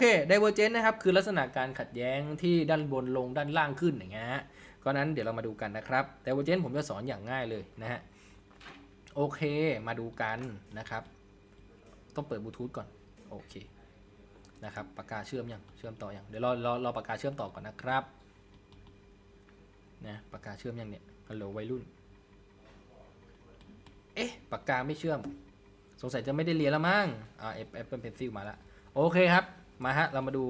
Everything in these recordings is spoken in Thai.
เค divergence นะครับ คือลักษณะการขัดแย้งที่ด้านบนลงด้านล่างขึ้นอย่างเงี้ยฮะก็นั้นเดี๋ยวเรามาดูกันนะครับ divergence ผมจะสอนอย่างง่ายเลยนะฮะ โอเค มาดูกันนะครับ ต้องเปิดบลูทูธก่อน โอเค นะครับ ปากกาเชื่อมยัง เชื่อมต่อยัง เดี๋ยวรอรอรอปากกาเชื่อมต่อก่อนนะครับ นะ ปากกาเชื่อมยังเนี่ย ฮัลโหลวัยรุ่น เอ๊ะ ปากกาไม่เชื่อม สงสัยจะไม่ได้เรียนแล้วมั้ง อ่าแอปเปิลเพนซิลมาแล้วโอเคครับ มาฮะ เรามาดู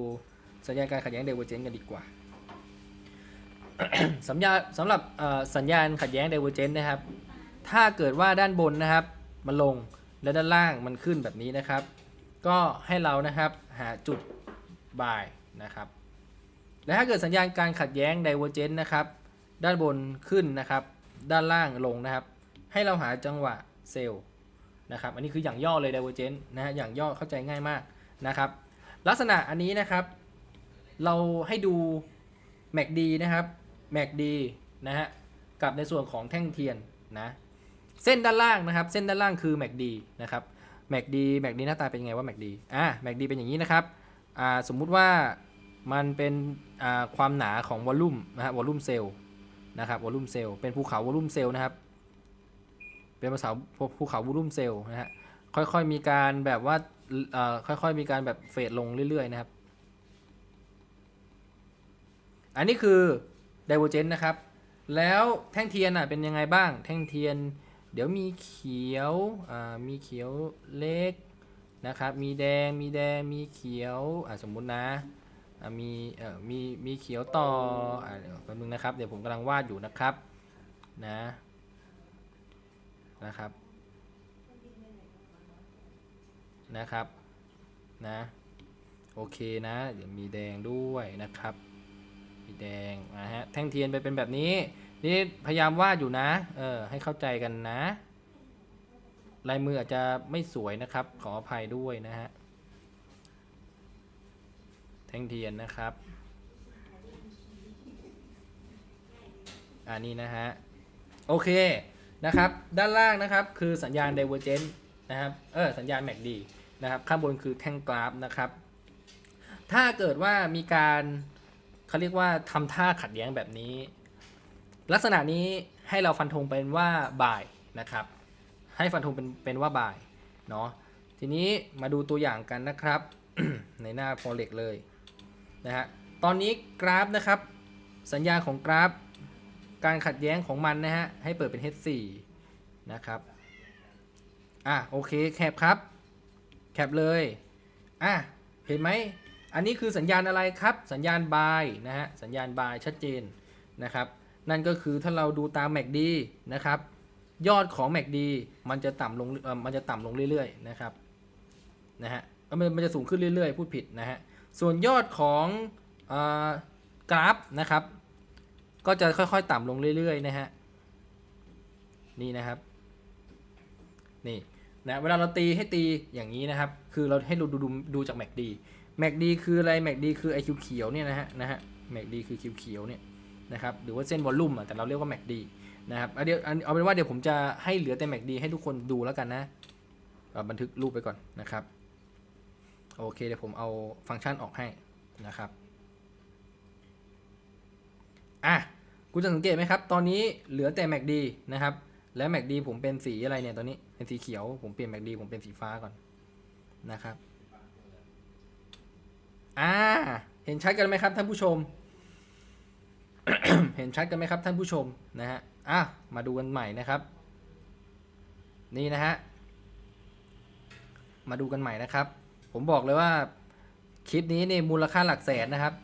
สัญญาการขัดแย้งเดเวอร์เจนกันดีกว่า สัญญาสำหรับสัญญาณขัดแย้งเดเวอร์เจนนะครับ ถ้าเกิดว่าด้านบนนะครับ มันลงและด้านล่างมันขึ้นแบบนี้นะครับ ก็ให้เรานะครับหาจุดบ่ายนะครับ และถ้าเกิดสัญญาณการขัดแย้ง divergent นะครับ ด้านบนขึ้นนะครับ ด้านล่างลงนะครับ ให้เราหาจังหวะเซลล์นะครับ อันนี้คืออย่างย่อเลย divergent นะฮะ อย่างย่อเข้าใจง่ายมากนะครับ ลักษณะอันนี้นะครับ เราให้ดู MACD นะครับ MACD นะฮะกับในส่วนของแท่งเทียนนะเส้นด้านล่างนะครับ เส้นด้านล่างคือ MACD นะครับ MACD MACD หน้าตาเป็นยังไงว่า MACD อ่า MACD เป็นอย่างนี้นะครับอ่าสมมุติว่ามันเป็นอ่าความหนาของวอลลุ่มนะฮะวอลลุ่มเซลล์นะครับวอลลุ่มเซลล์เป็นภูเขาวอลลุ่มเซลล์นะครับ เป็นภาษาภูเขาวอลลุ่มเซลล์นะฮะค่อยๆมีการแบบว่า ค่อยๆมีการแบบเฟดลงเรื่อยๆนะครับ อันนี้คือ divergent นะครับ แล้วแท่งเทียนอะเป็นยังไงบ้าง แท่งเทียน เดี๋ยวมีเขียวมีเขียวเล็กนะครับ มีแดง มีแดง มีเขียวสมมุตินะมีเอ่อมีมีเขียวต่ออ่าเดี๋ยวแป๊บนึงนะครับ เดี๋ยวผมกำลังวาดอยู่นะครับนะนะครับ นะครับนะโอเคนะเดี๋ยวมีแดงด้วยนะครับ มีแดงนะฮะแท่งเทียนไปเป็นแบบนี้นี่พยายามวาดอยู่นะเออให้เข้าใจกันนะ ลายมืออาจจะไม่สวยนะครับ ขออภัยด้วยนะฮะแท่งเทียนนะครับอันนี้นะฮะโอเคนะครับ ด้านล่างนะครับคือสัญญาณ divergent นะครับเออสัญญาณ MACD นะครับข้างบนคือแท่งกราฟนะครับ ถ้าเกิดว่ามีการเขาเรียกว่าทำท่าขัดแย้งแบบนี้ ลักษณะนี้ให้เราฟันธงเป็นว่าบ่ายนะครับ ให้ฟันธงเป็นเป็นว่าบ่ายเนาะทีนี้มาดูตัวอย่างกันนะครับ ในหน้า forex เลยนะฮะตอนนี้กราฟนะครับ สัญญาของกราฟ การขัดแย้งของมันนะฮะให้เปิดเป็น H4 นะครับอะโอเคแคปครับ แคปเลย อะ เห็นไหม อันนี้คือสัญญาณอะไรครับ สัญญาณ buy นะฮะ สัญญาณ buy ชัดเจนนะครับ นั่นก็คือถ้าเราดูตาม MACD นะครับ ยอดของ MACD มันจะต่ำลงมันจะต่ำลงเรื่อยๆนะครับ นะฮะ มันจะสูงขึ้นเรื่อยๆ พูดผิดนะฮะ ส่วนยอดของอกราฟนะครับ ก็จะค่อยๆ ต่ำลงเรื่อยๆ นะฮะ นี่นะครับ นี่ นะเวลาเราตีให้ตีอย่างนี้นะครับ คือเราให้ดูดูดูดูจาก MACD MACD คืออะไร MACD คือไอคิวเขียวเนี่ยนะฮะนะฮะ MACD คือคิวเขียวเนี่ยนะครับหรือว่าเส้นวอลลุ่มอะแต่เราเรียกว่า MACD นะครับเอาเดี๋ยวเอาเป็นว่าเดี๋ยวผมจะให้เหลือแต่ MACD ให้ทุกคนดูแล้วกันนะบันทึกรูปไปก่อนนะครับโอเคเดี๋ยวผมเอาฟังก์ชันออกให้นะครับอะคุณจะสังเกตไหมครับ ตอนนี้เหลือแต่ MACD นะครับ และ MACD ผมเป็นสีอะไรเนี่ยตอนนี้ เป็นสีเขียว ผมเปลี่ยน MACD ผมเป็นสีฟ้าก่อนนะครับ อ่า เห็นชัดกันไหมครับท่านผู้ชม เห็นชัดกันไหมครับท่านผู้ชมนะฮะ อะ มาดูกันใหม่นะครับ นี่นะฮะ มาดูกันใหม่นะครับ ผมบอกเลยว่าคลิปนี้นี่มูลค่าหลักแสนนะครับ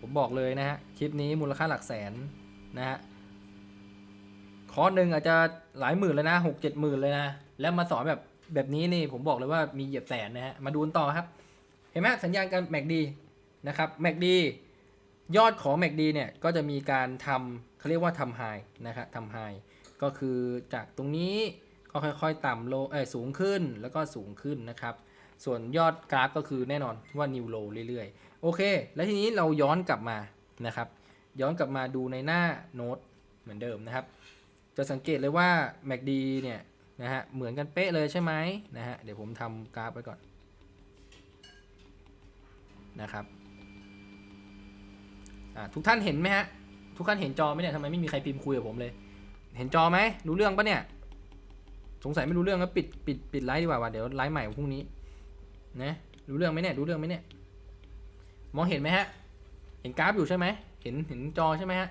ผมบอกเลยนะฮะ คลิปนี้มูลค่าหลักแสนนะฮะ อร์สหนึ่งอาจจะหลายหมื่นเลยนะหกเจ็ดหมื่นเลยนะ แล้วมาสอนแบบแบบนี้นี่ผมบอกเลยว่ามีเหยียบแสนนะฮะ มาดูนต่อครับ เห็นไหมสัญญาณการ MACD นะครับ MACD ยอดของ MACD เนี่ยก็จะมีการทำเขาเรียกว่าทำไฮนะครับทำไฮก็คือจากตรงนี้ก็ค่อยๆ ต่ำโลเออสูงขึ้นแล้วก็สูงขึ้นนะครับ ส่วนยอดกราฟก็คือแน่นอนว่านิวโลเรื่อยๆ โอเค แล้วทีนี้เราย้อนกลับมานะครับ ย้อนกลับมาดูในหน้าโน้ตเหมือนเดิมนะครับ จะสังเกตเลยว่า MACD เนี่ยนะฮะเหมือนกันเป๊ะเลยใช่ไหมนะฮะเดี๋ยวผมทำกราฟไว้ก่อนนะครับอ่าทุกท่านเห็นไหมฮะทุกท่านเห็นจอไหมเนี่ยทำไมไม่มีใครพิมพ์คุยกับผมเลย เห็นจอไหมรู้เรื่องปะเนี่ย สงสัยไม่รู้เรื่องก็ปิดปิดปิดไลฟ์ดีกว่าว่ะเดี๋ยวไลฟ์ใหม่พรุ่งนี้นะรู้เรื่องไหมเนี่ยรู้เรื่องไหมเนี่ยมองเห็นไหมฮะ เห็นกราฟอยู่ใช่ไหมเห็นเห็นจอใช่ไหมฮะ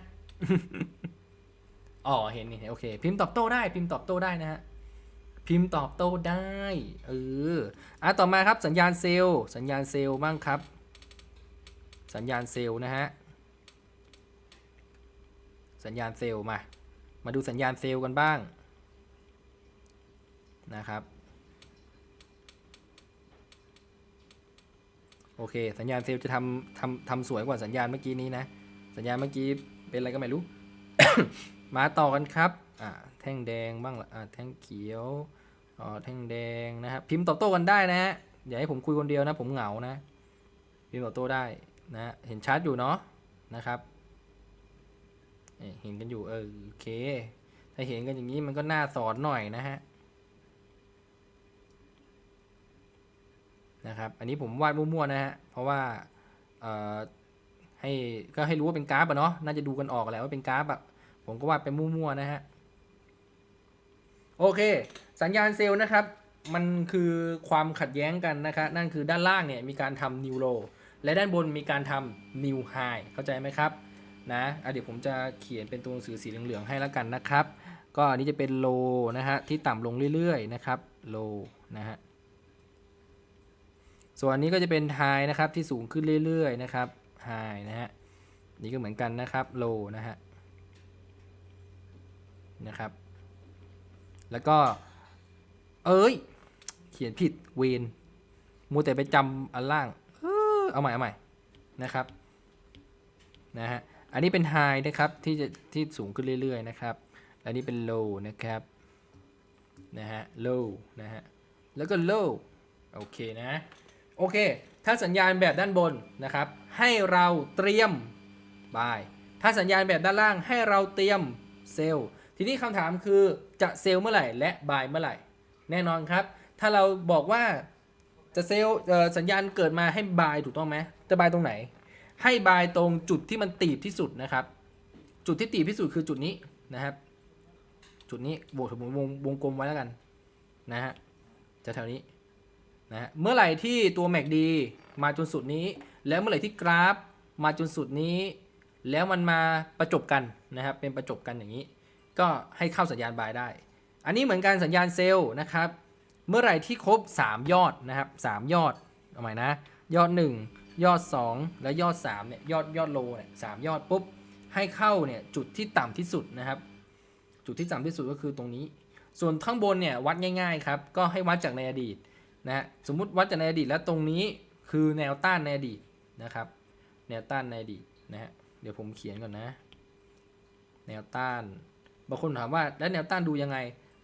อ๋อเห็นนี่โอเค พิมพ์ตอบโต้ได้ พิมพ์ตอบโต้ได้นะฮะพิมพ์ตอบโต้ได้เอออะต่อมาครับสัญญาณเซลล์สัญญาณเซลล์บ้างครับ สัญญาณเซลล์นะฮะสัญญาณเซลล์มา มาดูสัญญาณเซลล์กันบ้างนะครับโอเค สัญญาณเซลล์จะทำทำทำสวยกว่าสัญญาณเมื่อกี้นี้นะ สัญญาณเมื่อกี้เป็นอะไรก็ไม่รู้ มาต่อกันครับอ่าแท่งแดงบ้างละอ่าแท่งเขียวอ๋อแท่งแดงนะครับพิมพ์ตอบโต้กันได้นะฮะอย่าให้ผมคุยคนเดียวนะ ผมเหงานะ พิมพ์ตอบโต้ได้นะเห็นชัดอยู่เนาะนะครับเอ้ยเห็นกันอยู่เออโอเคถ้าเห็นกันอย่างนี้มันก็น่าสอนหน่อยนะฮะนะครับ อันนี้ผมวาดมั่วๆนะฮะ เพราะว่าเอ่อให้ก็ให้รู้ว่าเป็นกราฟอะเนาะ น่าจะดูกันออกแหละว่าเป็นกราฟอะ ผมก็วาดไปมั่วๆนะฮะ โอเค สัญญาณเซลล์นะครับ มันคือความขัดแย้งกันนะครับนั่นคือด้านล่างเนี่ยมีการทำนิวโลและด้านบนมีการทำนิวไฮเข้าใจไหมครับนะะเดี๋ยวผมจะเขียนเป็นตัวหนังสือสีเหลืองๆให้แล้วกันนะครับ ก็อันนี้จะเป็นโลนะฮะที่ต่ำลงเรื่อยๆนะครับโลนะฮะส่วนอันนี้ก็จะเป็นไฮนะครับที่สูงขึ้นเรื่อยๆนะครับไฮนะฮะนี่ก็เหมือนกันนะครับโลนะฮะ นะครับ แล้วก็ เอ้ย เขียนผิดเวนมูแต่ไปจำอันล่าง เออเอาใหม่เอาใหม่นะครับนะฮะอันนี้เป็นไฮนะครับที่จะที่สูงขึ้นเรื่อยๆนะครับ อันนี้เป็น low นะครับนะฮะ low นะฮะแล้วก็ low โอเคนะโอเค ถ้าสัญญาณแบบด้านบนนะครับ ให้เราเตรียม buy ถ้าสัญญาณแบบด้านล่างให้เราเตรียมเซลล์ ทีนี้คำถามคือจะเซลล์เมื่อไหร่และ buy เมื่อไหร่ แน่นอนครับ ถ้าเราบอกว่าจะเซลล์สัญญาณเกิดมาให้ buy ถูกต้องไหมจะ buy ตรงไหน ให้ buy ตรงจุดที่มันตีบที่สุดนะครับ จุดที่ตีบที่สุดคือจุดนี้นะครับ จุดนี้บวกสมมติวงวงกลมไว้แล้วกันนะฮะจะแถวนี้นะฮะเมื่อไหร่ที่ตัว MACD มาจนสุดนี้ แล้วเมื่อไหร่ที่กราฟมาจนสุดนี้ แล้วมันมาประจบกันนะครับ เป็นประจบกันอย่างนี้ ก็ให้เข้าสัญญาณบายได้ อันนี้เหมือนกันสัญญาณเซลล์นะครับ เมื่อไหร่ที่ครบ 3 ยอดนะครับ 3 ยอดเอาใหม่นะ ยอด 1 ยอด 2 และยอด3เนี่ยยอดยอดโลเนี่ยสามยอดปุ๊บให้เข้าเนี่ยจุดที่ต่ำที่สุดนะครับ จุดที่ต่ำที่สุดก็คือตรงนี้ ส่วนข้างบนเนี่ยวัดง่ายๆครับก็ให้วัดจากในอดีตนะฮะสมมุติวัดจากในอดีตแล้วตรงนี้คือแนวต้านในอดีตนะครับ แนวต้านในอดีตนะฮะเดี๋ยวผมเขียนก่อนนะ แนวต้าน บางคนถามว่าแล้วแนวต้านดูยังไง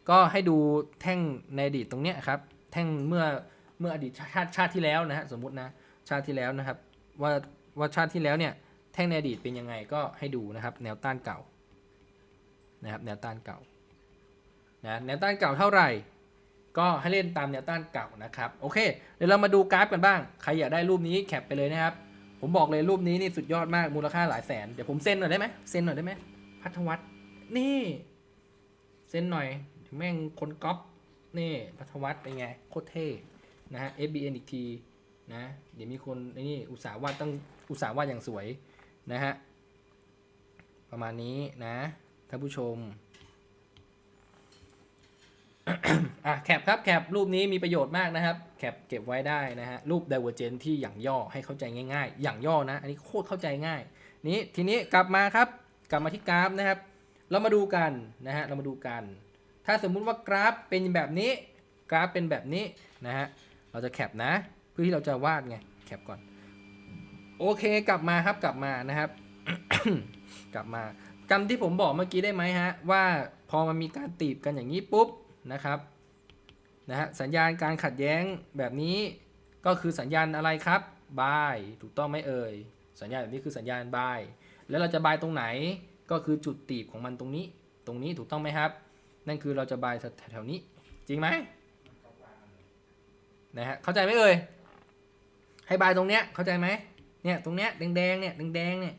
ก็ให้ดูแท่งในอดีตตรงเนี้ยครับ แท่งเมื่อเมื่ออดีตชาติชาติที่แล้วนะฮะสมมตินะชาติที่แล้วนะครับ ว่าว่าชาติที่แล้วเนี่ยแท่งในอดีตเป็นยังไงก็ให้ดูนะครับ แนวต้านเก่านะครับแนวต้านเก่านะแนวต้านเก่าเท่าไหร่ ก็ให้เล่นตามแนวต้านเก่านะครับโอเคเดี๋ยวเรามาดูกราฟกันบ้างใครอยากได้รูปนี้แคปไปเลยนะครับ ผมบอกเลยรูปนี้นี่สุดยอดมากมูลค่าหลายแสนเดี๋ยวผมเซ็นหน่อยได้ไหมเซ็นหน่อยได้ไหมพัทวัฒน์ นี่ เซ็นหน่อยถึงแม่งคนก๊อปนี่พัทวัฒน์เป็นไง โคตรเท่นะฮะ FBN อีกทีนะ เดี๋ยวมีคนนี่อุตสาห์วาดตั้งอุตสาห์วาดอย่างสวยนะฮะ ประมาณนี้นะท่านผู้ชมอะแคปครับแคปรูปนี้มีประโยชน์มากนะครับ แคปเก็บไว้ได้นะฮะ รูป Divergent ที่อย่างย่อให้เข้าใจง่าย ๆ อย่างย่อนะ อันนี้โคตรเข้าใจง่าย นี้ทีนี้กลับมาครับ กลับมาที่กราฟนะครับ เรามาดูกันนะฮะ เรามาดูกัน ถ้าสมมุติว่ากราฟเป็นแบบนี้ กราฟเป็นแบบนี้นะฮะ เราจะแคปนะ เพื่อที่เราจะวาดไง แคปก่อน โอเค กลับมาครับ กลับมานะครับ กลับมาจำที่ผมบอกเมื่อกี้ได้ไหมฮะ ว่าพอมันมีการตีบกันอย่างนี้ปุ๊บนะครับ นะฮะ สัญญาณการขัดแย้งแบบนี้ ก็คือสัญญาณอะไรครับบาย ถูกต้องไหมเอ่ย สัญญาณแบบนี้คือสัญญาณบาย แล้วเราจะบายตรงไหน ก็คือจุดตีบของมันตรงนี้ ตรงนี้ถูกต้องไหมครับ นั่นคือเราจะบายแถวนี้ จริงไหมนะฮะเข้าใจไหมเอ่ยให้บายตรงเนี้ยเข้าใจไหมเนี่ยตรงเนี้ยแดงๆเนี่ยแดงๆเนี่ย